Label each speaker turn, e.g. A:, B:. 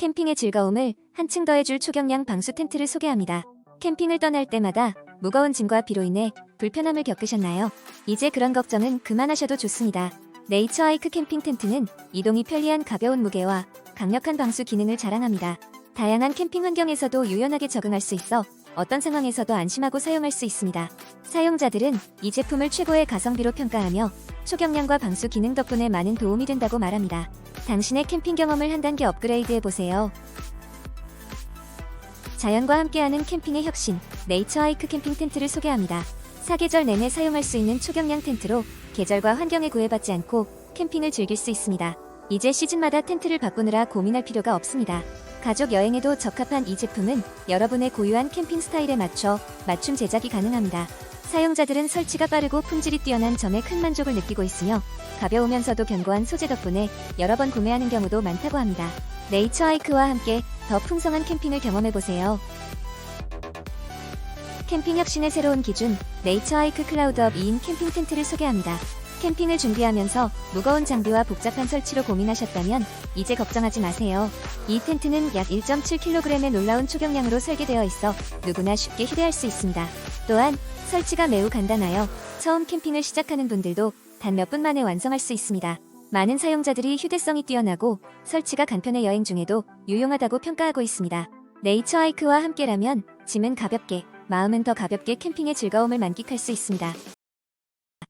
A: 캠핑의 즐거움을 한층 더해줄 초경량 방수 텐트를 소개합니다. 캠핑을 떠날 때마다 무거운 짐과 비로 인해 불편함을 겪으셨나요? 이제 그런 걱정은 그만하셔도 좋습니다. 네이처 하이크 캠핑 텐트는 이동이 편리한 가벼운 무게와 강력한 방수 기능을 자랑합니다. 다양한 캠핑 환경에서도 유연하게 적응할 수 있어 어떤 상황에서도 안심하고 사용할 수 있습니다. 사용자들은 이 제품을 최고의 가성비로 평가하며 초경량과 방수 기능 덕분에 많은 도움이 된다고 말합니다. 당신의 캠핑 경험을 한 단계 업그레이드해 보세요. 자연과 함께하는 캠핑의 혁신, 네이처 하이크 캠핑 텐트를 소개합니다. 사계절 내내 사용할 수 있는 초경량 텐트로 계절과 환경에 구애받지 않고 캠핑을 즐길 수 있습니다. 이제 시즌마다 텐트를 바꾸느라 고민할 필요가 없습니다. 가족 여행에도 적합한 이 제품은 여러분의 고유한 캠핑 스타일에 맞춰 맞춤 제작이 가능합니다. 사용자들은 설치가 빠르고 품질이 뛰어난 점에 큰 만족을 느끼고 있으며 가벼우면서도 견고한 소재 덕분에 여러 번 구매하는 경우도 많다고 합니다. 네이처 하이크와 함께 더 풍성한 캠핑을 경험해보세요. 캠핑 혁신의 새로운 기준, 네이처 하이크 클라우드업 2인 캠핑 텐트를 소개합니다. 캠핑을 준비하면서 무거운 장비와 복잡한 설치로 고민하셨다면 이제 걱정하지 마세요. 이 텐트는 약 1.7kg의 놀라운 초경량으로 설계되어 있어 누구나 쉽게 휴대할 수 있습니다. 또한 설치가 매우 간단하여 처음 캠핑을 시작하는 분들도 단 몇 분 만에 완성할 수 있습니다. 많은 사용자들이 휴대성이 뛰어나고 설치가 간편해 여행 중에도 유용하다고 평가하고 있습니다. 네이처 하이크와 함께라면 짐은 가볍게, 마음은 더 가볍게 캠핑의 즐거움을 만끽할 수 있습니다.